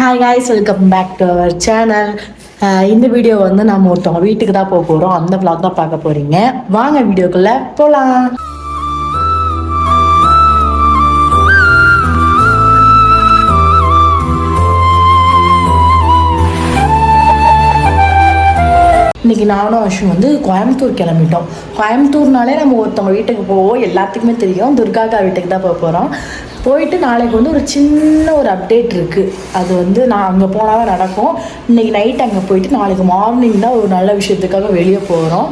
Hi guys welcome back to our channel இந்த video வந்து நம்ம ஒருத்தவங்க வீட்டுக்கு தான் போக போகிறோம் அந்த vlog தான் பார்க்க போகிறீங்க வாங்க வீடியோக்குள்ளே போகலாம் இன்னைக்கு நானும் அஸ்வின் வந்து கோயம்புத்தூர் கிளம்பிட்டோம். கோயம்புத்தூர்னாலே நம்ம ஒருத்தவங்க வீட்டுக்கு போவோம் எல்லாத்துக்குமே தெரியும். துர்காக்கா வீட்டுக்கு தான் போக போகிறோம் போயிட்டு நாளைக்கு வந்து ஒரு சின்ன ஒரு அப்டேட் இருக்குது அது வந்து நான் அங்கே போனால் தான் நடக்கும். இன்றைக்கி நைட் அங்கே போயிட்டு நாளைக்கு மார்னிங் தான் ஒரு நல்ல விஷயத்துக்காக வெளியே போகிறோம்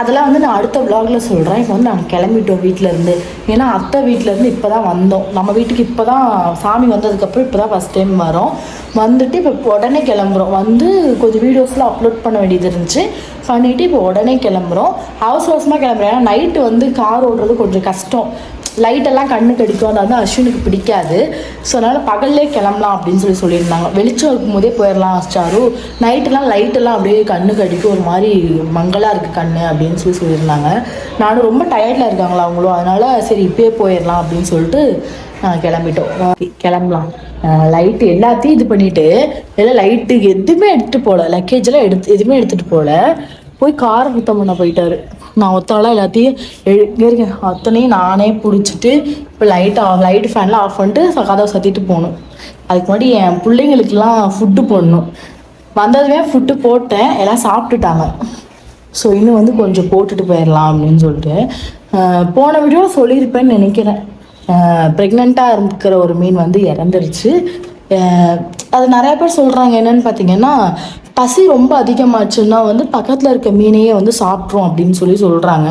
அதெல்லாம் வந்து நான் அடுத்த vlogல சொல்கிறேன் இப்போ வந்து நாங்கள் கிளம்பிட்டோம் வீட்டிலேருந்து ஏன்னா அத்தை வீட்டிலேருந்து இப்போ தான் வந்தோம். நம்ம வீட்டுக்கு இப்போ தான் சாமி வந்ததுக்கப்புறம் இப்போ தான் ஃபஸ்ட் டைம் வரோம். வந்துட்டு இப்போ உடனே கிளம்புறோம். வந்து கொஞ்சம் வீடியோஸ்லாம் அப்லோட் பண்ண வேண்டியது இருந்துச்சு. பண்ணிவிட்டு இப்போ உடனே கிளம்புறோம். அவசர அவசரமாக கிளம்புறேன். ஏன்னா நைட்டு வந்து கார் ஓடுறது கொஞ்சம் கஷ்டம். லைட்டெல்லாம் கண்ணுக்கு அடிக்கும். அதை வந்து அஸ்வினுக்கு பிடிக்காது. ஸோ அதனால் பகல்லே கிளம்பலாம் அப்படின்னு சொல்லி சொல்லியிருந்தாங்க. வெளிச்சம் இருக்கும் போதே போயிடலாம் சாரு நைட்டெல்லாம் லைட்டெல்லாம் அப்படியே கண்ணுக்கு அடிக்கும். ஒரு மாதிரி மங்கலாக இருக்குது கண்ணு அப்படின்னு சொல்லி சொல்லியிருந்தாங்க. நானும் ரொம்ப டயர்டில் இருக்காங்களா அவங்களும். அதனால் சரி இப்பயே போயிடலாம் அப்படின்னு சொல்லிட்டு நாங்கள் கிளம்பிட்டோம். கிளம்பலாம். லைட்டு எல்லாத்தையும் இது பண்ணிவிட்டு எல்லாம் லைட்டு எதுவுமே எடுத்துகிட்டு போகல லக்கேஜ் எடுத்து எதுவுமே எடுத்துகிட்டு போகல போய் காரை சுத்தம் பண்ண போயிட்டாரு. நான் ஒத்தாலாம் எல்லாத்தையும் எழு இருக்கேன் அத்தனையும் நானே பிடிச்சிட்டு இப்போ லைட் ஆஃப் லைட் ஃபேன்லாம் ஆஃப் பண்ணிட்டு கதவை சத்திட்டு போகணும். அதுக்கு முன்னாடி என் பிள்ளைங்களுக்கெல்லாம் ஃபுட்டு போடணும். வந்ததுமே ஃபுட்டு போட்டேன். எல்லாம் சாப்பிட்டுட்டாங்க. ஸோ இன்னும் வந்து கொஞ்சம் போட்டுட்டு போயிடலாம் அப்படின்னு சொல்லிட்டு போன வீடியோ சொல்லியிருப்பேன்னு நினைக்கிறேன். ப்ரெக்னெண்ட்டாக இருக்கிற ஒரு மீன் வந்து இறந்துருச்சு. அது நிறையா பேர் சொல்கிறாங்க என்னன்னு பார்த்தீங்கன்னா பசி ரொம்ப அதிகமாச்சுன்னா வந்து பக்கத்தில் இருக்க மீனையே வந்து சாப்பிட்ரும் அப்படின்னு சொல்லி சொல்கிறாங்க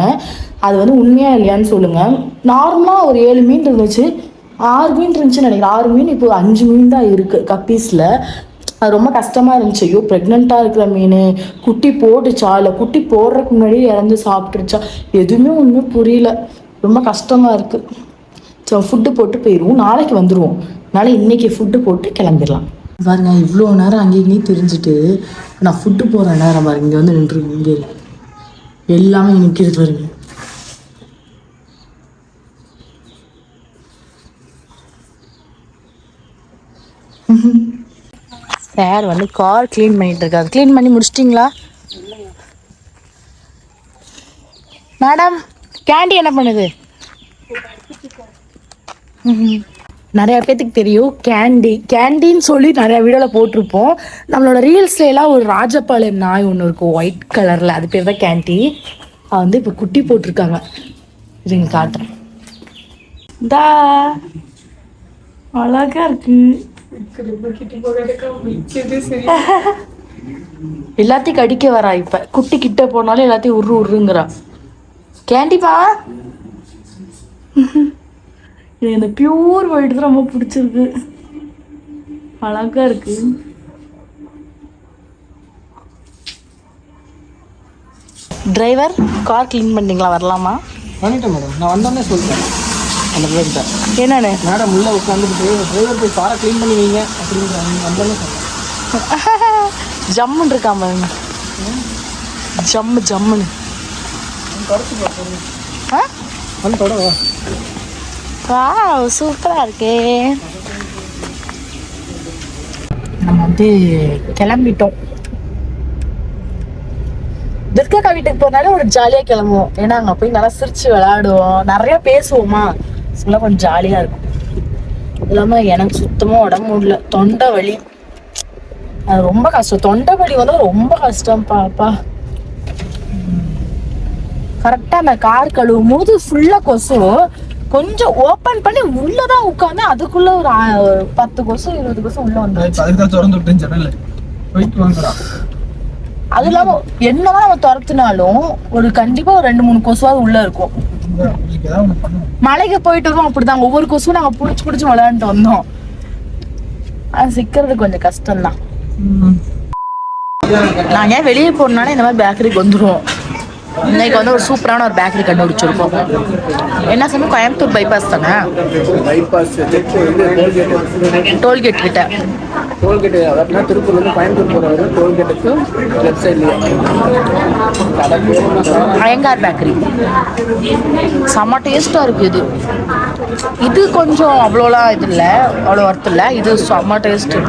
அது வந்து உண்மையாக இல்லையான்னு சொல்லுங்கள் நார்மலாக ஒரு ஏழு மீன் இருந்துச்சு. ஆறு மீன் இருந்துச்சுன்னு நினைக்கிறேன். ஆறு மீன் இப்போ அஞ்சு மீன் தான் இருக்குது கப்பீஸில் அது ரொம்ப கஷ்டமாக இருந்துச்சு. ஐயோ ப்ரெக்னெண்ட்டாக இருக்கிற மீன். குட்டி போட்டுச்சா? இல்லை குட்டி போடுறதுக்கு முன்னாடியே இறந்து சாப்பிட்டுருச்சா? எதுவுமே ஒன்றும் புரியல. ரொம்ப கஷ்டமாக இருக்குது ஸோ ஃபுட்டு போட்டு போயிடுவோம். நாளைக்கு வந்துடுவோம் நாளை இன்னைக்கு ஃபுட்டு போட்டு கிளம்பிடலாம். பாருங்க இவ்வளோ நேரம் அங்கேயும் இங்கேயும் தெரிஞ்சுட்டு நான் ஃபுட்டு போகிற நேரம் பாருங்க இங்கே வந்து நின்றுருக்கு இங்கே எல்லாமே நிற்கிறது பாருங்க. சார் வந்து கார் க்ளீன் பண்ணிட்டு இருக்காரு. க்ளீன் பண்ணி முடிச்சிட்டிங்களா? மேடம் கேண்டி என்ன பண்ணுது? ம்ஹும். நிறைய பேத்துக்கு தெரியும். கேண்டி கேண்டின்னு சொல்லி நிறைய வீடியோவில் போட்டிருப்போம். நம்மளோட ரீல்ஸ்ல எல்லாம் ஒரு ராஜபாளையம் நாய் ஒன்று இருக்கும். ஒயிட் கலரில் அது பேர் தான் கேண்டி அது வந்து இப்போ குட்டி போட்டிருக்காங்க. இருங்க காட்டுறேன் தா அழகா இருக்கு. எல்லாத்தையும் கடிக்க வரா இப்ப. குட்டி கிட்ட போனாலும் எல்லாத்தையும் உரு உருங்கிறா. கேண்டிப்பா இந்த பியூர் ஒயிட் தான் ரொம்ப பிடிச்சிருக்கு. அழகா இருக்கு. டிரைவர் கார் க்ளீன் பண்ணிங்களா வரலாமா? பண்ணிட்டேன் மேடம் நான் வந்தோடனே சொல்லிட்டேன் அந்த பிள்ளைகிட்ட என்னன்னு? மேடம் உள்ளே உட்காந்துக்கிட்டு டிரைவர் போய் காரை க்ளீன் பண்ணி வைங்க அப்படின்னு வந்தோடனே சொன்னேன் ஜம்முன்னு இருக்கான் பாருங்க. ஜம்மு ஜம்முன்னு. ஆ? வந்து தொட வா வாவ் சூப்பராக இருக்கே நம்ம வந்து கிளம்பிட்டோம். துர்கா வீட்டுக்கு போனாலே ஒரு ஜாலியாக கிளம்புவோம். ஏன்னா அங்கே போய் நல்லா சிரிச்சு விளையாடுவோம். நிறையா பேசுவோமா? சொல்ல கொஞ்சம் ஜாலியாக இருக்கும். இல்லாமல் எனக்கு சுத்தமாக உடம்பு முடியல. தொண்டை வலி. அது ரொம்ப கஷ்டம். தொண்டை வலி வந்து ரொம்ப கஷ்டம் பாப்பா. கரெக்டாக அந்த கார் கழுவும் போது ஃபுல்லாக கொசு கொஞ்சம் ஓபன் பண்ணி உள்ளதான் உட்காந்து அதுக்குள்ள ஒரு பத்து கொசு இருபது கொசு உள்ள வந்துருச்சு. அதுக்கு தான் திறந்து விட்டேன் ஜன்னல் போயிட்டு வாங்கடா. அது இல்லாம என்னதான் நம்ம துரத்துனாலும் ஒரு கண்டிப்பா ஒரு ரெண்டு மூணு கொசுவாவது உள்ள இருக்கும். மலைக்கு போயிட்டு வரோம் அப்படிதான் ஒவ்வொரு கொசுவும் நாங்க புடிச்சு புடிச்சு விளையாண்டுட்டு வந்தோம். அது சிக்கிறது கொஞ்சம் கஷ்டம்தான். நாங்க ஏன் வெளியே போறனால இந்த மாதிரி பேக்கரிக்கு வந்துருவோம். இன்னைக்கு வந்து ஒரு சூப்பரான ஒரு பேக்கரி கண்டுபிடிச்சிருக்கோம். என்ன சொன்ன கோயம்புத்தூர் பைபாஸ் தானே? பைபாஸ் டோல்கேட் டோல்கேட் கிட்ட. டோல்கேட்டு அதாவது திருப்பூர்லேருந்து கோயம்புத்தூர் போகிறவர் டோல்கேட்டுக்கு லெஃப்ட் சைட்லேயே அயங்கார் பேக்கரி. செம்ம டேஸ்ட்டாக இருக்குது இது. இது கொஞ்சம் அவ்வளோலாம் இது இல்லை அவ்வளோ ஒர்த் இல்லை. இது செம்ம டேஸ்ட்டு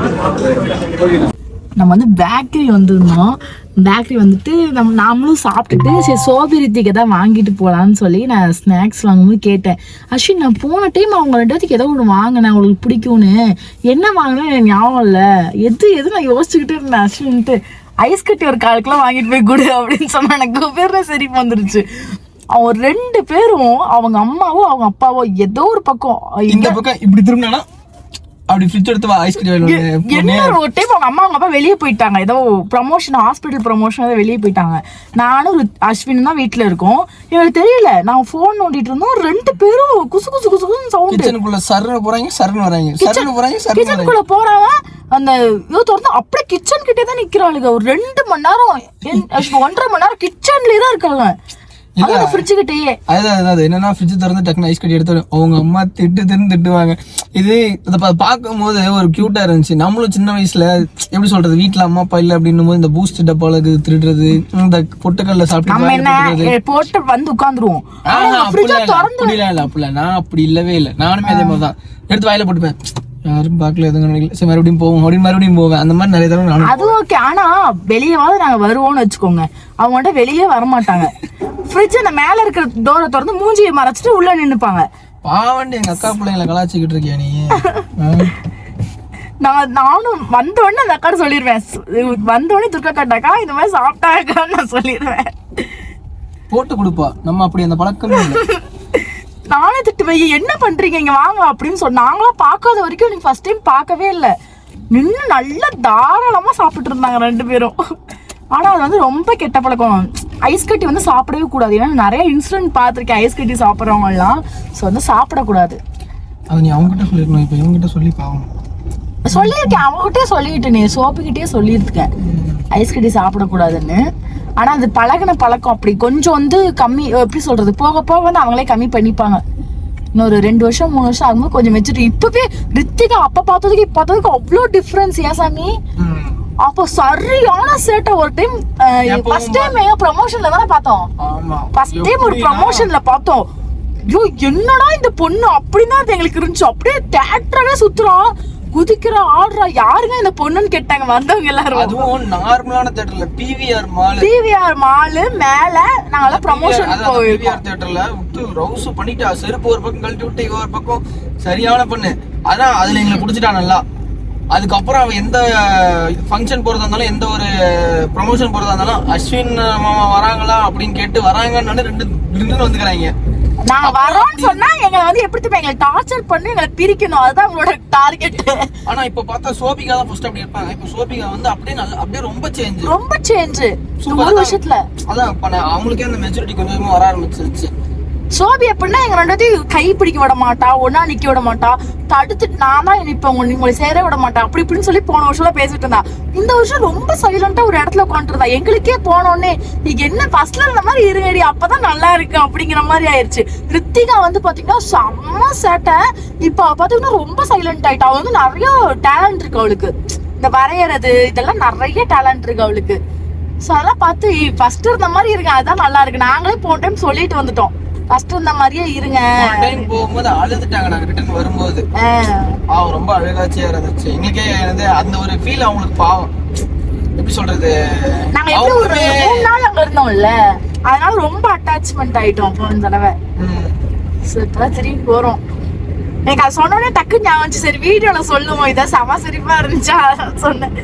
நம்ம வந்து பேக்கரி வந்திருந்தோம். பேக்கரி வந்துட்டு நம்ம நாமளும் சாப்பிட்டுட்டு சரி சோபிரித்திக்கு தான் வாங்கிட்டு போகலான்னு சொல்லி நான் ஸ்நாக்ஸ் வாங்கும்போது கேட்டேன். அஸ்வின் நான் போன டைம் அவங்க ரெண்டு பேத்துக்கு ஏதோ ஒன்று வாங்கினேன் அவங்களுக்கு பிடிக்கும்னு. என்ன வாங்கினேன் எனக்கு ஞாபகம் இல்லை. எது எது நான் யோசிச்சுக்கிட்டே இருந்தேன் அஸ்வின்ட்டு. ஐஸ் கட்டி ஒரு காலுக்குலாம் வாங்கிட்டு போய் கொடு அப்படின்னு சொன்னா எனக்கு பேர் சரி வந்துருச்சு. அவன் ரெண்டு பேரும் அவங்க அம்மாவோ அவங்க அப்பாவோ ஏதோ ஒரு பக்கம். இந்த பக்கம் இப்படி திரும்பினா அப்படி ஃப்ரிட்ஜ் எடுத்து ஐஸ் கட்டி என்ன ஒரு டைம் அவங்க அம்மா அவங்க அப்பா வெளியே போயிட்டாங்க. ஏதோ ப்ரமோஷன் ஹாஸ்பிட்டல் ப்ரமோஷன் ஏதோ வெளியே போயிட்டாங்க. நானும் ருத்- அஸ்வினும் தான் வீட்டில் இருக்கோம். எனக்கு தெரியல நான் ஃபோன் நோண்டிட்டு இருந்தோம். ரெண்டு பேரும் குசு குசு குசு குசுன்னு சவுண்டு கிச்சனுக்குள்ள சர்னு போறாங்க சர்னு வராங்க. சர்னு போறாங்க வராங்க. கிச்சனுக்குள்ள போறாங்க அந்த இதோ திறந்து அப்படியே கிச்சன் கிட்டே தான் நிக்கிறாளுங்க. ஒரு ரெண்டு மணி நேரம் ஒன்றரை மணி நேரம் கிச்சன்லயே தான் இருக்காங்க. அங்க ஃப்ரிட்ஜு கிட்டேயே அதான் அதான் அது என்னன்னா ஃப்ரிட்ஜ் திறந்து டக்குனு ஐஸ் கட்டி எடுத்து அவங்க அம்மா திட்டு தின்னு திட்டுவாங்க. இது இதை பா- பார்க்கும்போது ஒரு கியூட்டா இருந்துச்சு. நம்மளும் சின்ன வயசுல எப்படி சொல்றது வீட்ல அம்மா அப்பா இல்ல அப்படின்னும் போது இந்த பூஸ்ட் டப்பால திருடுறது இந்த பொட்டுக்கல்ல சாப்பிட்டு போட்டு வந்து உட்காந்துருவோம் அப்படிலாம் இல்ல. அப்படிலாம் நான் அப்படி இல்லவே இல்லை. நானுமே அதே மாதிரி தான் எடுத்து வாயில போட்டுப்பேன். யாரும் பார்க்கல எதுவும் நினைக்கல சரி மறுபடியும் போவோம். அப்படின்னு மறுபடியும் போவேன். அந்த மாதிரி நிறைய தடவை நானும் அது ஓகே ஆனா வெளியவாவது நாங்க வருவோம்னு வச்சுக்கோங்க. அவங்க மட்டும் வெளியே வர மாட்டாங்க ஃப்ரிட்ஜ் அந்த மேல இருக்கிற டோரை திறந்து மூஞ்சியை மறைச்சிட்டு உள்ள நின்னுப்பாங்க. பாவண்டி எங்க அக்கா பிள்ளைங்களை கலாச்சிக்கிட்டு இருக்கியா நீ? நான் நானும் வந்த உடனே அந்த அக்கா சொல்லிடுவேன் வந்த உடனே துர்க்கா கட்டாக்கா இந்த மாதிரி சாப்பிட்டாக்கான்னு நான் சொல்லிடுவேன் போட்டு கொடுப்பா. நம்ம அப்படி அந்த பழக்கமே இல்லை. நானே திட்டுவேன் என்ன பண்றீங்க? இங்க வாங்க அப்படின்னு சொன்ன நாங்களாம் பார்க்காத வரைக்கும் நீங்க ஃபர்ஸ்ட் டைம் பார்க்கவே இல்லை. நின்று நல்லா தாராளமா சாப்பிட்டு இருந்தாங்க ரெண்டு பேரும். ஆனா அது வந்து ரொம்ப கெட்ட பழக்கம். ஐஸ் கட்டி வந்து சாப்பிடவே கூடாது. ஏன்னா நிறைய இன்சிடென்ட் பார்த்துருக்கேன் ஐஸ் கட்டி சாப்பிட்றவங்க எல்லாம் ஸோ வந்து சாப்பிடக்கூடாது. அது நீ அவங்ககிட்ட சொல்லிருக்கணும். இப்போ இவங்ககிட்ட சொல்லி பாவம் சொல்லியிருக்கேன். அவங்ககிட்டயே சொல்லிட்டு நீ சோப்புக்கிட்டே சொல்லியிருக்கேன் ஐஸ் கட்டி சாப்பிடக்கூடாதுன்னு. ஆனா அது பழகின பழக்கம் அப்படி கொஞ்சம் வந்து கம்மி எப்படி சொல்றது போக போக வந்து அவங்களே கம்மி பண்ணிப்பாங்க. இன்னொரு ரெண்டு வருஷம் மூணு வருஷம் ஆகும்போது கொஞ்சம் மெச்சூரிட்டி இப்பவே ரித்திகா அப்ப பார்த்ததுக்கு இப்ப பார்த்ததுக்கு அவ்வளோ டிஃப்ரென்ஸ் ஏன் சாமி? அப்போ சரியான சேட்டை ஒரு டைம் ஃபர்ஸ்ட் டைம் எங்க ப்ரமோஷன்ல தானே பார்த்தோம். ஃபர்ஸ்ட் டைம் ஒரு ப்ரமோஷன்ல பார்த்தோம். ஐயோ என்னடா இந்த பொண்ணு அப்படின்னு தான் எங்களுக்கு இருந்துச்சு. அப்படியே தேட்டரவே சுத்துறோம் குதிக்கிறா ஆடுறா யாருங்க இந்த பொண்ணுன்னு கேட்டாங்க வந்தவங்க எல்லாரும். அதுவும் நார்மலான தியேட்டர்ல பிவிஆர் மால் பிவிஆர் மாலு மேல நாங்களாம் ப்ரமோஷன் போயிருக்கோம். பிவிஆர் தியேட்டர்ல விட்டு ரவுஸ் பண்ணிட்டா செருப்பு ஒரு பக்கம் கழட்டி விட்டு இவ ஒரு பக்கம் சரியான பொண்ணு. அதான் அதுல எங்களை புடிச்சிட்டா நல்லா. அதுக்கப்புறம் அவ எந்த ஃபங்க்ஷன் போறதா இருந்தாலும் எந்த ஒரு ப்ரமோஷன் போறதா இருந்தாலும் அஸ்வின் மாமா வராங்களா அப்படின்னு கேட்டு வராங்கன்னு ரெண்டு ரெண்டு வந்துக்கிறாங்க. நாங்க வரோம்னு சொன்னா எங்களை வந்து எப்படி தெரியுமா எங்களை டார்ச்சர் பண்ணி எங்களை பிரிக்கணும். அதுதான் அவங்களோட டார்கெட் ஆனா இப்ப பார்த்தா சோபிகா தான் ஃபர்ஸ்ட் அப்படி இருப்பாங்க. இப்ப சோபிகா வந்து அப்படியே நல்ல அப்படியே ரொம்ப சேஞ்ச் ரொம்ப சேஞ்ச் ஒரு தான். வருஷத்துல அதான் அவங்களுக்கே அந்த மெச்சூரிட்டி கொஞ்சமா வர ஆரம்பிச்சிருச்சு. சோபி எப்படின்னா எங்க ரெண்டாத்தையும் கை பிடிக்க விட மாட்டா ஒன்னா நிக்க விட மாட்டா. தடுத்துட்டு நான் தான் இப்ப உங்க உங்களை சேர விட மாட்டா அப்படி இப்படின்னு சொல்லி போன வருஷம்லாம் பேசிட்டு இருந்தா. இந்த வருஷம் ரொம்ப சைலண்டா ஒரு இடத்துல உட்காந்துருந்தா எங்களுக்கே போனோடனே நீங்க என்ன ஃபர்ஸ்ட்ல இருந்த மாதிரி இருங்கடி அப்பதான் நல்லா இருக்கு அப்படிங்கிற மாதிரி ஆயிருச்சு. ரித்திகா வந்து பாத்தீங்கன்னா செம்ம சேட்டை. இப்ப பாத்தீங்கன்னா ரொம்ப சைலண்ட் ஆயிட்டா. அவ வந்து நிறைய டேலண்ட் இருக்கு அவளுக்கு. இந்த வரையறது இதெல்லாம் நிறைய டேலண்ட் இருக்கு அவளுக்கு. ஸோ அதெல்லாம் பார்த்து ஃபர்ஸ்ட் இருந்த மாதிரி இருக்கு அதுதான் நல்லா இருக்கு. நாங்களே போன டைம் சொல்லிட்டு வந்துட்டோம். ஃபர்ஸ்ட் இருந்த மாதிரியே இருங்க. டைம் போகும்போது அழுதுட்டாங்க நாங்க ரிட்டர்ன் வரும்போது. பாவம் ரொம்ப அழகாச்சியா இருந்துச்சு. எங்களுக்கே வந்து அந்த ஒரு ஃபீல் அவங்களுக்கு பாவம். எப்படி சொல்றது? நாங்க எப்படி ஒரு மூணு நாள் அங்க இருந்தோம்ல அதனால ரொம்ப அட்டாச்மெண்ட் ஆயிட்டோம் போன தடவை. இப்பதான் திரும்பி போறோம். எனக்கு அது சொன்னோடனே டக்கு ஞாபகம் வந்துச்சு. சரி வீடியோல சொல்லுவோம். இதை செம சிரிப்பா இருந்துச்சா? சொன்னேன்.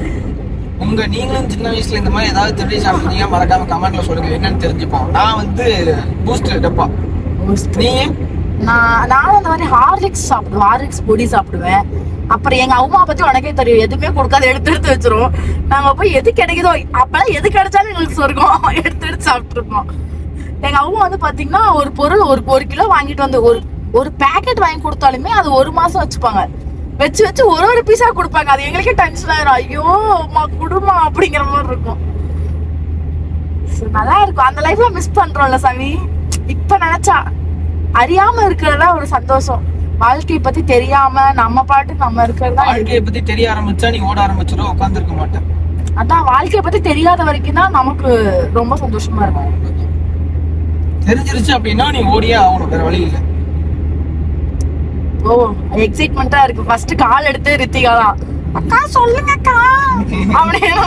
உங்க நீங்களும் சின்ன வயசுல இந்த மாதிரி ஏதாவது திருடி சாப்பிட்டீங்க மறக்காம கமெண்ட்ல சொல்லுங்க. என்னன்னு தெரிஞ்சுப்போம். நான் வந்து பூஸ்ட் டப்பா. நீங்க நான் நானும் அந்த மாதிரி ஹார்லிக்ஸ் சாப்பிடுவேன். ஹார்லிக்ஸ் பொடி சாப்பிடுவேன். அப்புறம் எங்க அம்மா பத்தி உனக்கே தெரியும். எதுவுமே கொடுக்காத. எடுத்து எடுத்து வச்சிரும் நாங்க போய் எது கிடைக்குதோ அப்பெல்லாம் எது கிடைச்சாலும் எங்களுக்கு சொர்க்கம். எடுத்து எடுத்து சாப்பிட்டுருப்போம். எங்க அம்மா வந்து பாத்தீங்கன்னா ஒரு பொருள் ஒரு ஒரு கிலோ வாங்கிட்டு வந்து ஒரு ஒரு பேக்கெட் வாங்கி கொடுத்தாலுமே அது ஒரு மாசம் வச்சுப்பாங்க. வச்சு வச்சு ஒரு ஒரு பீஸா கொடுப்பாங்க. அது எங்களுக்கே டென்ஷன் ஆயிரும். ஐயோ அம்மா குடும்பம் அப்படிங்கிற மாதிரி இருக்கும். நல்லா இருக்கும். அந்த லைஃப்ல மிஸ் பண்றோம்ல சாமி. இப்ப நினைச்சா அறியாம இருக்கிறதா ஒரு சந்தோஷம். வாழ்க்கைய பத்தி தெரியாம நம்ம பாட்டுக்கு நம்ம இருக்கிறதா வாழ்க்கையை பத்தி தெரிய ஆரம்பிச்சா நீ ஓட ஆரம்பிச்சிடும் உட்கார்ந்து இருக்க மாட்டேன் அதான் வாழ்க்கைய பத்தி தெரியாத வரைக்கும் தான் நமக்கு ரொம்ப சந்தோஷமா இருக்கும். தெரிஞ்சிருச்சு அப்படின்னா நீ ஓடியே ஆகணும் வேற வழி இல்லை. ஓ எக்ஸைட்மெண்டா இருக்கு. ஃபர்ஸ்ட் கால் எடுத்து ரித்திகா தான் அக்கா சொல்லுங்க அக்கா அப்படின்னு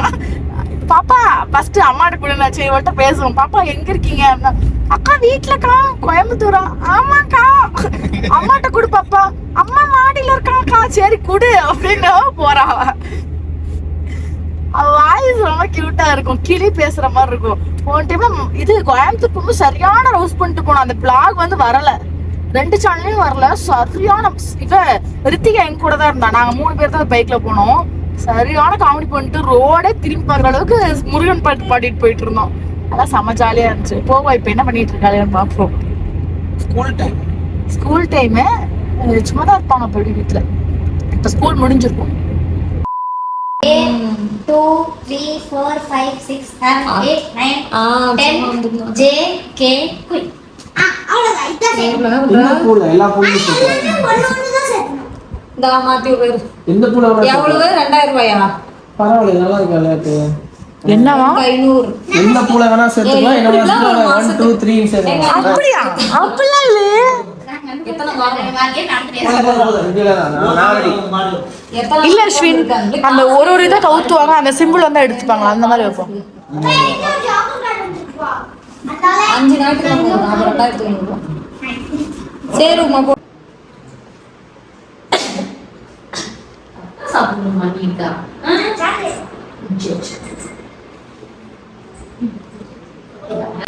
பாப்பா ஃபர்ஸ்ட் அம்மாட்ட கூட நான் சரி இவள்கிட்ட பேசுவோம் பாப்பா எங்க இருக்கீங்க? அப்படின்னா, அக்கா வீட்டுலக்கா கோயம்புத்தூரா? ஆமாக்கா. அம்மாட்ட கொடு பாப்பா. அம்மா மாடியில இருக்காக்கா. சரி குடு அப்படின்னு போறா. அவ. வாய்ஸ் ரொம்ப கியூட்டா இருக்கும். கிளி பேசுற மாதிரி இருக்கும். போன டைம் இது கோயம்புத்தூர் போகும்போது சரியான ரோஸ் பண்ணிட்டு போனோம் அந்த பிளாக் வந்து வரல. ரெண்டு சேனல்லையும் வரல. சரியான இவ ரித்திகா எங்க கூட தான் இருந்தா. நாங்க மூணு பேர் தான் பைக்ல போனோம். சரியான காமெடி பண்ணிட்டு ரோடே திரும்பி பார்க்குற அளவுக்கு முருகன் பாட்டு பாடிட்டு போயிட்டு இருந்தோம். அதான் செம்ம ஜாலியா இருந்துச்சு. போவா இப்ப என்ன பண்ணிட்டு இருக்காளேன்னு பாப்போம். ஸ்கூல் டைம் ஸ்கூல் டைமு சும்மா தான் இருப்பாங்க அப்படி வீட்டுல. இப்ப ஸ்கூல் முடிஞ்சிருக்கும். பூல எல்லா பூலையும் சேர்க்கலாம் ஒண்ணு ஒண்ணுதான் சேர்க்கணும். இந்தா மாத்தி எவ்வளவு? ரெண்டாயிரம் ரூபாயா? பரவாயில்ல நல்லா இருக்கு விளையாட்டு? என்னவா? ஐநூறு. எந்த பூல வேணா சேர்த்துக்கலாம். என்ன ஒன் டூ த்ரீ அப்படியா? அப்படிலாம் இல்லையே இல்ல அஸ்வின்? அந்த ஒரு ஒரு இதை கவுத்துவாங்க. அந்த சிம்பிள் வந்து எடுத்துப்பாங்களா? அந்த மாதிரி வைப்போம். அஞ்சு. சரி உமா போ. சாப்பிடணுமா நீக்கா 嗯。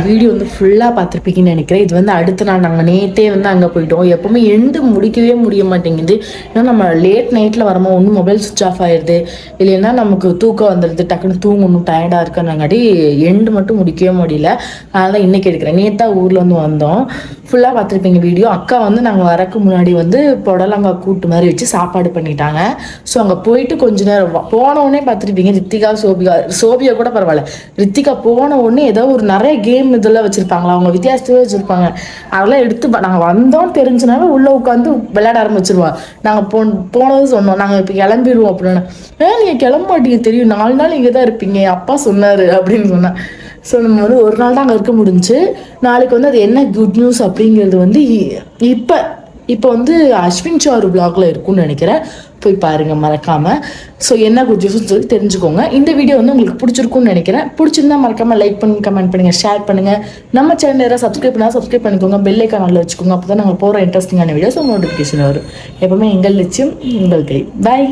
வீடியோ வந்து ஃபுல்லாக பார்த்துருப்பீங்கன்னு நினைக்கிறேன். இது வந்து அடுத்த நாள் நாங்கள் நேற்றே வந்து அங்கே போயிட்டோம். எப்பவுமே எண்டு முடிக்கவே முடிய மாட்டேங்குது. ஏன்னா நம்ம லேட் நைட்டில் வரமோ ஒன்றும் மொபைல் சுவிச் ஆஃப் ஆயிடுது இல்லைன்னா நமக்கு தூக்கம் வந்துடுது. டக்குன்னு தூங்கணும் டயர்டாக இருக்கனாங்காட்டி எண்டு மட்டும் முடிக்கவே முடியல. அதனால் இன்றைக்கி இன்னைக்கு எடுக்கிறேன். நேத்தா ஊரில் வந்து வந்தோம். ஃபுல்லாக பார்த்துருப்பீங்க வீடியோ. அக்கா வந்து நாங்கள் வரக்கு முன்னாடி வந்து புடலங்காய் கூட்டு மாதிரி வச்சு சாப்பாடு பண்ணிட்டாங்க. ஸோ அங்கே போயிட்டு கொஞ்ச நேரம் போன உடனே பார்த்துருப்பீங்க ரித்திகா சோபிகா சோபியா கூட பரவாயில்ல. ரித்திகா போன உடனே ஏதோ ஒரு நிறைய கேம் இதெல்லாம் வச்சுருப்பாங்களா? அவங்க வித்தியாசத்தவே வச்சுருப்பாங்க. அதெல்லாம் எடுத்து நாங்கள் வந்தோம் தெரிஞ்சனால உள்ளே உட்காந்து விளையாட ஆரம்பிச்சிருவா. நாங்கள் போ போனதும் சொன்னோம். நாங்கள் இப்போ கிளம்பிடுவோம் அப்படின்னு. ஏன் நீங்கள் கிளம்ப மாட்டீங்க. தெரியும். நாலு நாள் இங்கே தான் இருப்பீங்க அப்பா சொன்னார் அப்படின்னு சொன்னேன். ஸோ நம்ம வந்து ஒரு நாள் தான் அங்கே இருக்க முடிஞ்சு நாளைக்கு வந்து அது என்ன குட் நியூஸ் அப்படிங்கிறது வந்து இப்போ இப்போ வந்து அஸ்வின் சாரு பிளாக்ல இருக்கும்னு நினைக்கிறேன். போய் பாருங்கள் மறக்காமல் ஸோ என்ன குட் சொல்லி தெரிஞ்சுக்கோங்க. இந்த வீடியோ வந்து உங்களுக்கு பிடிச்சிருக்கும்னு நினைக்கிறேன். பிடிச்சிருந்தா மறக்காமல் லைக் பண்ணி கமெண்ட் பண்ணுங்கள் ஷேர் பண்ணுங்கள் நம்ம சேனல் யாராவது சப்ஸ்கிரைப் பண்ணால் சப்ஸ்கிரைப் பண்ணிக்கோங்க. பெல் ஐக்கான் வச்சுக்கோங்க. அப்போ தான் நாங்கள் போகிற இன்ட்ரெஸ்டிங்கான வீடியோஸ் நோட்டிஃபிகேஷன் வரும். எப்பவுமே எங்கள் லட்சியம் உங்கள் கை. பாய்